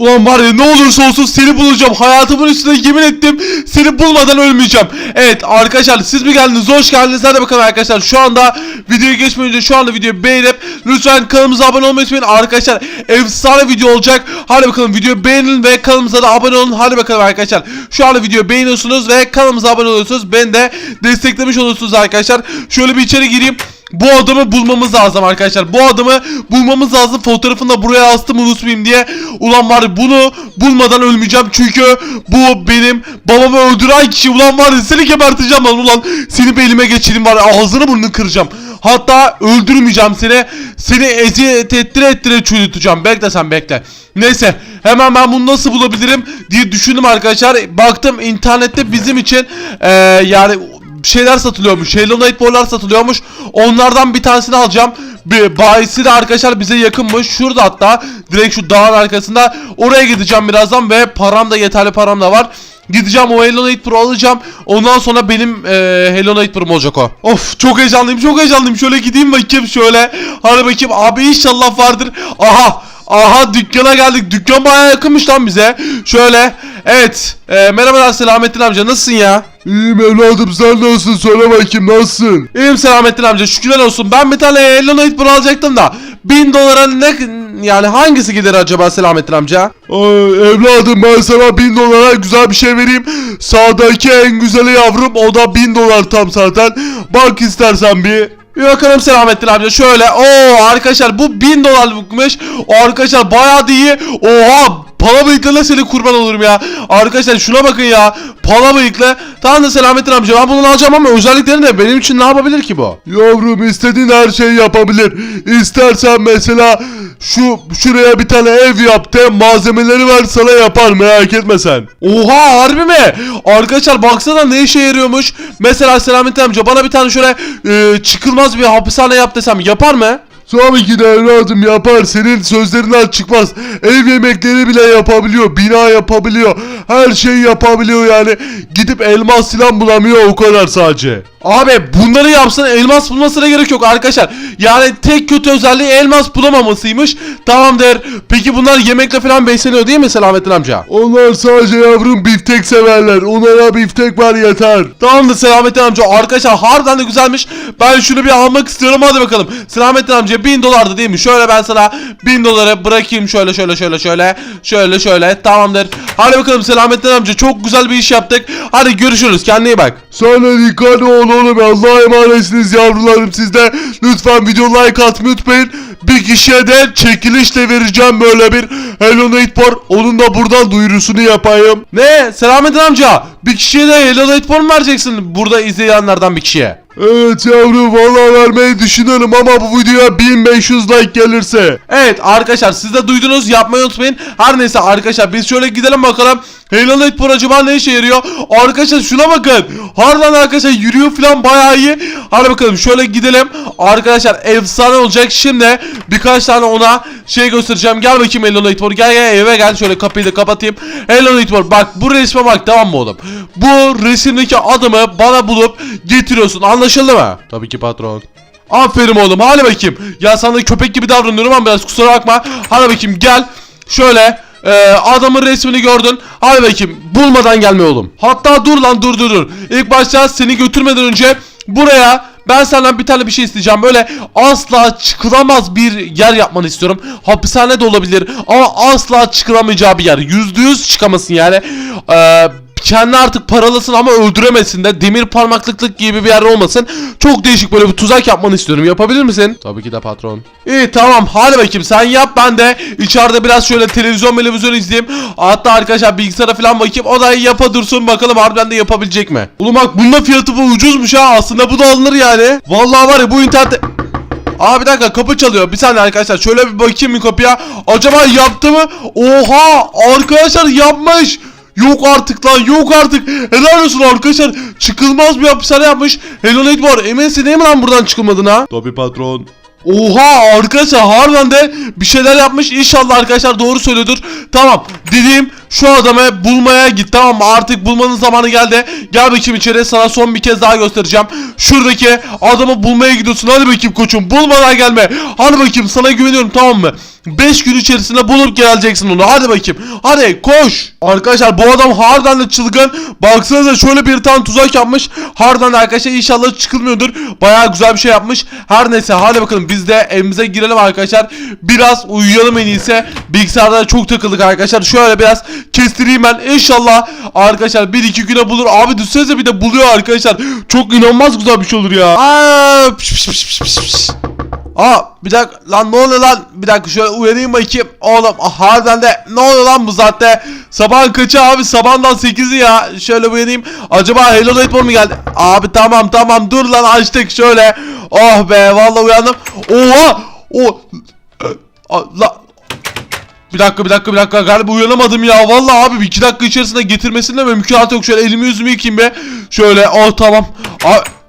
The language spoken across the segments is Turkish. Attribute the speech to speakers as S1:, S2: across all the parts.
S1: Ulan var ya ne olursa olsun seni bulacağım. Hayatımın üstüne yemin ettim. Seni bulmadan ölmeyeceğim. Evet arkadaşlar siz mi geldiniz? Hoş geldiniz. Hadi bakalım arkadaşlar. Şu anda videoya geçmeden önce şu anda videoyu beğenip lütfen kanalımıza abone olmayı unutmayın. Arkadaşlar efsane video olacak. Hadi bakalım videoyu beğenin ve kanalımıza da abone olun. Hadi bakalım arkadaşlar. Şu anda videoyu beğeniyorsunuz ve kanalımıza abone oluyorsunuz. Ben de desteklemiş oluyorsunuz arkadaşlar. Şöyle bir içeri gireyim. Bu adamı bulmamız lazım arkadaşlar. Bu adamı bulmamız lazım. Fotoğrafını da buraya astım unutmayayım diye. Ulan var bunu bulmadan ölmeyeceğim. Çünkü bu benim babamı öldüren kişi. Ulan var seni geberteceğim lan ulan. Seni bir elime geçireyim var ağzını burnunu kıracağım. Hatta öldürmeyeceğim seni. Seni eziyet ettire ettire çürüteceğim. Bekle sen bekle. Neyse hemen ben bunu nasıl bulabilirim diye düşündüm arkadaşlar. Baktım internette bizim için eee, yani şeyler satılıyormuş. Halo Knight boylar satılıyormuş. Onlardan bir tanesini alacağım. Bir bayisi de arkadaşlar bize yakınmış. Şurada hatta direkt şu dağın arkasında. Oraya gideceğim birazdan ve param da yeterli param da var. Gideceğim o Halo Knight Pro alacağım. Ondan sonra benim e, Halo Knight Pro'm olacak o. Of çok heyecanlıyım çok heyecanlıyım. Şöyle gideyim bakayım şöyle. Hadi bakayım abi inşallah vardır. Aha Aha dükkana geldik. Dükkan bayağı yakınmış lan bize. Şöyle. Evet. E, merhabalar Selamettin amca. Nasılsın ya?
S2: İyiyim evladım sen nasılsın söyle bakayım nasılsın?
S1: İyiyim Selamettin amca. Şükürler olsun. Ben bir tane Pro alacaktım da. 1000 dolara ne yani hangisi gider acaba Selamettin amca?
S2: Ay, evladım ben sana bin dolara güzel bir şey vereyim. Sağdaki en güzeli yavrum o da bin dolar tam zaten. Bak istersen bir.
S1: Bakalım Selamettin amca şöyle. Oo arkadaşlar bu 1000 dolarlıkmış. Arkadaşlar bayağı da iyi. Oha Pala bıyıklarına seni kurban olurum ya. Arkadaşlar şuna bakın ya. Pala bıyıklı. Tamam da Selamettin amca ben bunu alacağım ama özellikleri ne? Benim için ne yapabilir ki bu?
S2: Yavrum istediğin her şeyi yapabilir. İstersen mesela şu şuraya bir tane ev yap de malzemeleri ver sana yapar merak etme sen.
S1: Oha harbi mi? Arkadaşlar baksana ne işe yarıyormuş. Mesela Selamettin amca bana bir tane şöyle e, çıkılmaz bir hapishane yap desem yapar mı?
S2: Tabii ki de yapar. Senin sözlerinden çıkmaz. Ev yemekleri bile yapabiliyor. Bina yapabiliyor. Her şeyi yapabiliyor yani. Gidip elmas silah bulamıyor o kadar sadece.
S1: Abi bunları yapsın elmas bulmasına gerek yok arkadaşlar. Yani tek kötü özelliği elmas bulamamasıymış. Tamam der. Peki bunlar yemekle falan besleniyor değil mi Selamettin amca?
S2: Onlar sadece yavrum biftek severler. Onlara biftek var yeter.
S1: Tamamdır Selamettin amca. Arkadaşlar harbiden de güzelmiş. Ben şunu bir almak istiyorum. Hadi bakalım. Selamettin amca 1000 dolardı değil mi? Şöyle ben sana 1000 doları bırakayım. Şöyle şöyle şöyle şöyle. Şöyle şöyle. Tamamdır. Hadi bakalım Selamettin amca. Çok güzel bir iş yaptık. Hadi görüşürüz. Kendine iyi bak.
S2: Sana dikkat ol oğlum. Allah'a emanetsiniz yavrularım siz de. Lütfen video like atmayı unutmayın. Bir kişiye de çekilişle vereceğim böyle bir Hello Nightmare. Onun da buradan duyurusunu yapayım.
S1: Ne? Selamettin amca. Bir kişiye de Hello Night vereceksin? Burada izleyenlerden bir kişiye.
S2: Evet yavrum vallahi vermeyi düşünüyorum ama bu videoya 1500 like gelirse.
S1: Evet arkadaşlar siz de duydunuz yapmayı unutmayın. Her neyse arkadaşlar biz şöyle gidelim bakalım. Hello Night Pro acaba ne işe yarıyor? Arkadaşlar şuna bakın. Harbiden arkadaşlar yürüyor falan bayağı iyi. Hadi bakalım şöyle gidelim. Arkadaşlar efsane olacak. Şimdi birkaç tane ona şey göstereceğim. Gel bakayım Hello Night Pro. Gel gel eve gel. Şöyle kapıyı da kapatayım. Hello Night Pro. Bak bu resme bak tamam mı oğlum? Bu resimdeki adamı bana bulup getiriyorsun. Anlaşıldı mı? Tabii ki patron. Aferin oğlum hadi bakayım. Ya sana köpek gibi davranıyorum ama biraz kusura bakma. Hadi bakayım gel. Şöyle e, adamın resmini gördün. Hadi bakayım bulmadan gelme oğlum. Hatta dur lan dur dur dur. İlk başta seni götürmeden önce buraya ben senden bir tane bir şey isteyeceğim. Böyle asla çıkılamaz bir yer yapmanı istiyorum. Hapishane de olabilir ama asla çıkılamayacağı bir yer. Yüzde yüz çıkamasın yani. Eee kendi artık paralasın ama öldüremesin de demir parmaklıklık gibi bir yer olmasın. Çok değişik böyle bir tuzak yapmanı istiyorum. Yapabilir misin? Tabii ki de patron. İyi tamam hadi bakayım sen yap ben de içeride biraz şöyle televizyon televizyon izleyeyim. Hatta arkadaşlar bilgisayara falan bakayım o da yapa dursun bakalım harbiden de yapabilecek mi? Oğlum bak bunun fiyatı bu ucuzmuş ha aslında bu da alınır yani. Vallahi var ya bu internette... Aa bir dakika kapı çalıyor. Bir saniye arkadaşlar şöyle bir bakayım bir kapıya. Acaba yaptı mı? Oha arkadaşlar yapmış. Yok artık lan yok artık. Helal olsun arkadaşlar. Çıkılmaz bir hapishane yapmış. Night var. Eminsin değil mi lan buradan çıkılmadığına?
S2: Tabii patron.
S1: Oha arkadaşlar harbiden de bir şeyler yapmış. İnşallah arkadaşlar doğru söylüyordur. Tamam dediğim şu adamı bulmaya git tamam mı? Artık bulmanın zamanı geldi. Gel bakayım içeri sana son bir kez daha göstereceğim. Şuradaki adamı bulmaya gidiyorsun. Hadi bakayım koçum bulmadan gelme. Hadi bakayım sana güveniyorum tamam mı? 5 gün içerisinde bulup geleceksin onu. Hadi bakayım. Hadi koş. Arkadaşlar bu adam harbiden de çılgın. Baksanıza şöyle bir tane tuzak yapmış. Harbiden de arkadaşlar inşallah çıkılmıyordur. Bayağı güzel bir şey yapmış. Her neyse hadi bakalım biz de evimize girelim arkadaşlar. Biraz uyuyalım en iyisi. Bilgisayarda çok takıldık arkadaşlar. Şöyle biraz kestireyim ben. İnşallah arkadaşlar 1-2 güne bulur. Abi düşünsenize bir de buluyor arkadaşlar. Çok inanılmaz güzel bir şey olur ya. Aa, piş, piş, piş, piş, piş. Aa bir dakika lan ne oluyor lan? Bir dakika şöyle uyanayım bakayım. Oğlum ah, harbiden de ne oluyor lan bu saatte? Sabahın kaçı abi? Sabahından 8'i ya. Şöyle uyanayım acaba Hello Nightmare mu geldi? Abi tamam tamam. Dur lan açtık şöyle. Oh be vallahi uyandım. Oha! O la bir dakika bir dakika bir dakika. Galiba uyanamadım ya. Vallahi abi bir iki dakika içerisinde getirmesinde mümkünatı yok. Şöyle elimi yüzümü yıkayayım be. Şöyle oh tamam. Abi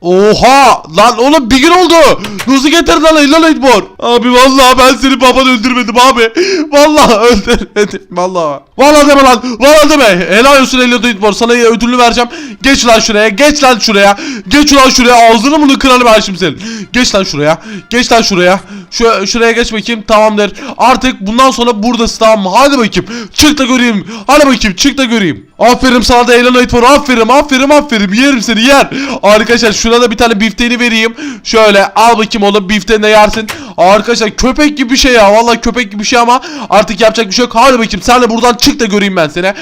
S1: Oha! Lan oğlum bir gün oldu. Nasıl getirdin lan Nightmare? Abi vallahi ben senin babanı öldürmedim abi. Vallahi öldürmedim. Vallahi. Vallahi deme lan. Vallahi deme. Helal olsun Hello Nightmare. Sana ödülünü vereceğim. Geç lan şuraya. Geç lan şuraya. Geç lan şuraya. Ağzını bunu kırarım ben şimdi senin. Geç lan şuraya. Geç lan şuraya. Şu, şuraya geç bakayım. Tamamdır. Artık bundan sonra buradasın tamam mı? Hadi bakayım. Çık da göreyim. Hadi bakayım. Çık da göreyim. Aferin sana da Hello Nightmare. Aferin. Aferin. Aferin. Yerim seni yer. Arkadaşlar şuna da bir tane bifteğini vereyim. Şöyle al bakayım oğlum bifteğini de yersin. Arkadaşlar köpek gibi bir şey ya. Vallahi köpek gibi bir şey ama artık yapacak bir şey yok. Hadi bakayım sen de buradan çık da göreyim ben seni.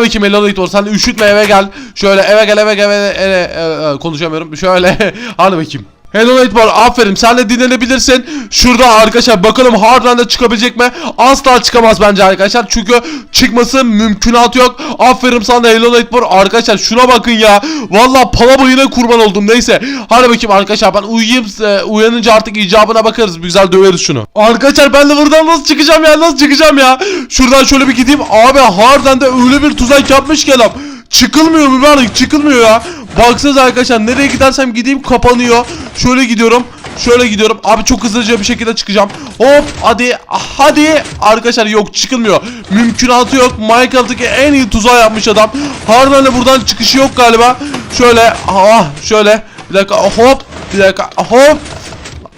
S1: Bakayım Hello Nightmare. Sen üşütme eve gel. Şöyle eve gel eve gel eve, eve- eve- konuşamıyorum. Şöyle hadi bakayım. Hello Nightmare aferin sen de dinlenebilirsin. Şurada arkadaşlar bakalım harbiden de çıkabilecek mi? Asla çıkamaz bence arkadaşlar. Çünkü çıkması mümkünatı yok. Aferin sana Hello Nightmare. Arkadaşlar şuna bakın ya. Vallahi pala boyuna kurban oldum. Neyse. Hadi bakayım arkadaşlar ben uyuyayım. Uyanınca artık icabına bakarız. Güzel döveriz şunu. Arkadaşlar ben de buradan nasıl çıkacağım ya? Nasıl çıkacağım ya? Şuradan şöyle bir gideyim. Abi harbiden de öyle bir tuzak yapmış ki adam. Çıkılmıyor mübarek çıkılmıyor ya. Baksanıza arkadaşlar nereye gidersem gideyim kapanıyor. Şöyle gidiyorum. Şöyle gidiyorum. Abi çok hızlıca bir şekilde çıkacağım. Hop hadi hadi. Arkadaşlar yok çıkılmıyor. Mümkünatı yok. Minecraft'taki en iyi tuzağı yapmış adam. Harbiden de buradan çıkışı yok galiba. Şöyle ah şöyle. Bir dakika hop. Bir dakika hop.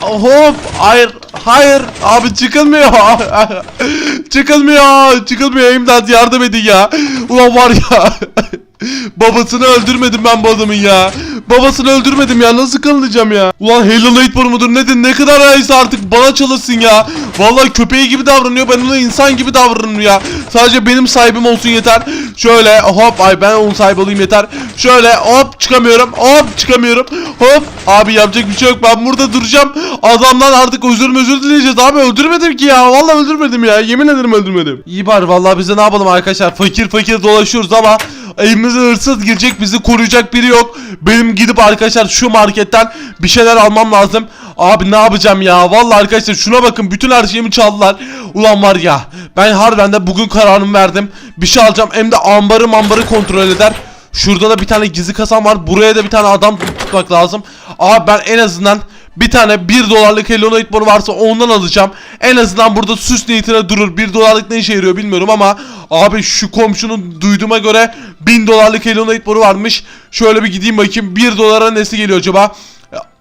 S1: Hop hayır hayır. Abi çıkılmıyor. Çıkılmıyor çıkılmıyor. İmdat yardım edin ya. Ulan var ya babasını öldürmedim ben bu adamın ya. Babasını öldürmedim ya. Nasıl kılınacağım ya? Ulan Hello Nightmare mudur nedir? Ne kadar ayısı artık? Bana çalışsın ya. Vallahi köpeği gibi davranıyor ben ona insan gibi davranıyorum ya. Sadece benim sahibim olsun yeter. Şöyle hop ay ben onun sahibi olayım yeter. Şöyle hop çıkamıyorum hop çıkamıyorum. Hop abi yapacak bir şey yok. Ben burada duracağım. Adamdan artık özür özür dileyeceğiz abi? Öldürmedim ki ya. Vallahi öldürmedim ya. Yemin ederim öldürmedim. İyi bari vallahi biz de ne yapalım arkadaşlar? Fakir fakir dolaşıyoruz ama evimize hırsız girecek bizi koruyacak biri yok benim gidip arkadaşlar şu marketten bir şeyler almam lazım Abi ne yapacağım ya? Vallahi arkadaşlar şuna bakın bütün her şeyimi çaldılar. Ulan var ya ben harbiden de bugün kararımı verdim. Bir şey alacağım hem de ambarı mambarı kontrol eder. Şurada da bir tane gizli kasam var. Buraya da bir tane adam tutmak lazım. Abi ben en azından bir tane 1 dolarlık Hello Nightmare varsa ondan alacağım. En azından burada süs niyetine durur. 1 dolarlık ne işe yarıyor bilmiyorum ama abi şu komşunun duyduğuma göre 1000 dolarlık Hello Nightmare varmış. Şöyle bir gideyim bakayım 1 dolara nesi geliyor acaba?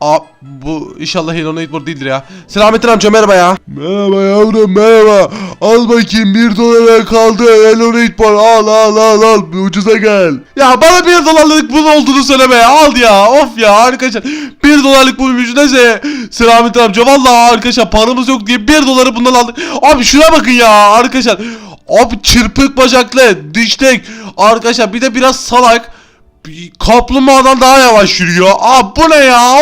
S1: Aa, bu inşallah Hello Nightmare değildir ya. Selamettin amca merhaba ya.
S2: Merhaba yavrum merhaba. Al bakayım bir dolara kaldı. Hello Nightmare al al al al. Bir ucuza gel.
S1: Ya bana 1 dolarlık bunun olduğunu söyleme ya. Al ya. Of ya arkadaşlar. 1 dolarlık buymuş. Neyse. Selamettin amca. Vallahi arkadaşlar paramız yok diye 1 doları bundan aldık. Abi şuna bakın ya arkadaşlar. Abi çırpık bacaklı. Diştek. Arkadaşlar bir de biraz salak. Kaplumbağadan daha yavaş yürüyor. Aa bu ne ya?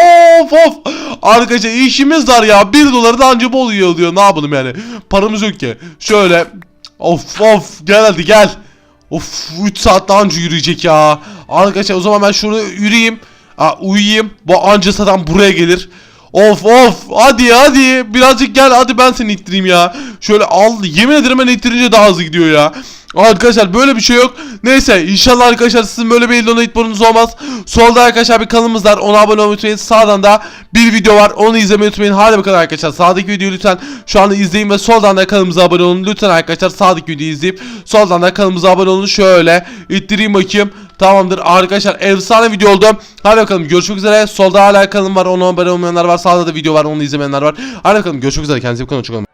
S1: Of of. Arkadaşlar işimiz var ya. 1 doları da anca bol yiyor diyor. Ne yapalım yani? Paramız yok ki. Şöyle. Of of. Gel hadi gel. Of 3 saat daha önce yürüyecek ya. Arkadaşlar o zaman ben şurada yürüyeyim. Aa, uyuyayım. Bu anca zaten buraya gelir. Of of hadi hadi birazcık gel hadi ben seni ittireyim ya. Şöyle al yemin ederim ben ittirince daha hızlı gidiyor ya. Arkadaşlar böyle bir şey yok. Neyse inşallah arkadaşlar sizin böyle bir donate bonus olmaz. Solda arkadaşlar bir kanalımız var. Ona abone olmayı unutmayın. Sağdan da bir video var. Onu izlemeyi unutmayın. Hadi bakalım arkadaşlar. Sağdaki videoyu lütfen şu anda izleyin ve soldan da kanalımıza abone olun. Lütfen arkadaşlar sağdaki videoyu izleyip soldan da kanalımıza abone olun. Şöyle ittireyim bakayım. Tamamdır arkadaşlar efsane video oldu. Hadi bakalım görüşmek üzere. Solda hala kanalım var. Ona abone olmayanlar var. Sağda da video var. Onu izlemeyenler var. Hadi bakalım görüşmek üzere. Kendinize iyi bakın.